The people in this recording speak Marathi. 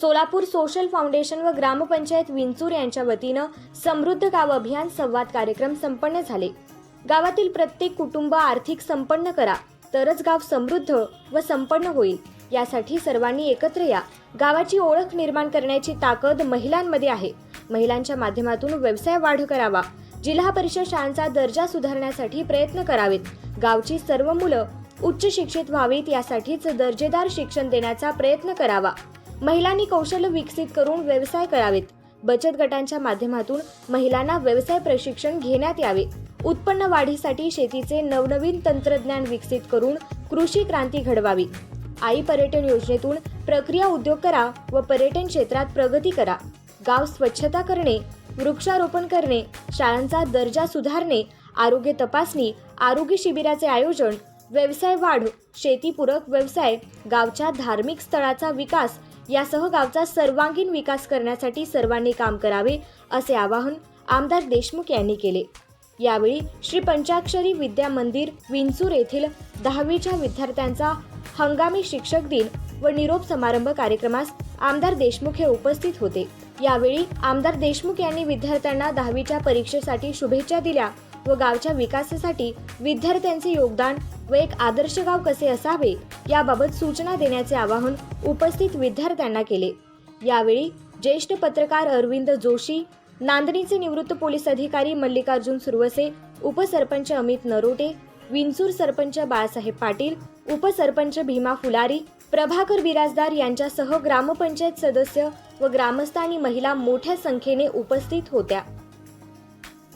सोलापूर सोशल फाउंडेशन व ग्रामपंचायत विंचूर यांच्या वतीनं समृद्ध गाव अभियान संवाद कार्यक्रम संपन्न झाले. गावातील प्रत्येक कुटुंब आर्थिक संपन्न करा तरच गाव समृद्ध व संपन्न होईल. यासाठी सर्वांनी एकत्र या. गावाची ओळख निर्माण करण्याची ताकद महिलांमध्ये आहे. महिलांच्या माध्यमातून व्यवसाय वाढ करावा. जिल्हा परिषद शाळांचा दर्जा सुधारण्यासाठी प्रयत्न करावेत. गावची सर्व मुलं उच्च शिक्षित व्हावीत यासाठीच दर्जेदार शिक्षण देण्याचा प्रयत्न करावा. महिलांनी कौशल्य विकसित करून व्यवसाय करावेत. बचत गटांच्या माध्यमातून महिलांना व्यवसाय प्रशिक्षण घेण्यात यावे. उत्पन्न वाढीसाठी शेतीचे नवनवीन तंत्रज्ञान विकसित करून कृषी क्रांती घडवावी. आई पर्यटन योजनेतून प्रक्रिया उद्योग करा व पर्यटन क्षेत्रात प्रगती करा. गाव स्वच्छता करणे वृक्षारोपण करणे शाळांचा दर्जा सुधारणे आरोग्य तपासणी आरोग्य शिबिराचे आयोजन व्यवसाय वाढ शेतीपूरक व्यवसाय गावच्या धार्मिक स्थळाचा विकास यासह गावचा सर्वांगीण विकास करण्यासाठी सर्वांनी काम करावे असे आवाहन आमदार देशमुख यांनी केले. यावेळी श्री पंचाक्षरी विद्या मंदिर विंचूर येथील दहावीच्या विद्यार्थ्यांचा हंगामी शिक्षक दिन व निरोप समारंभ कार्यक्रमास आमदार देशमुख हे उपस्थित होते. यावेळी आमदार देशमुख यांनी विद्यार्थ्यांना दहावीच्या परीक्षेसाठी शुभेच्छा दिल्या व गावच्या विकासासाठी विद्यार्थ्यांचे योगदान व एक आदर्श गाव कसे असावे याबाबत सूचना देण्याचे आवाहन उपस्थित विद्यार्थ्यांना केले. यावेळी ज्येष्ठ पत्रकार अरविंद जोशी नांदणीचे निवृत्त पोलीस अधिकारी मल्लिकार्जुन सुरवसे उपसरपंच अमित नरोटे विंचूर सरपंच बाळासाहेब पाटील उपसरपंच भीमा फुलारी प्रभाकर बिराजदार यांच्यासह ग्रामपंचायत सदस्य व ग्रामस्थ आणि महिला मोठ्या संख्येने उपस्थित होत्या.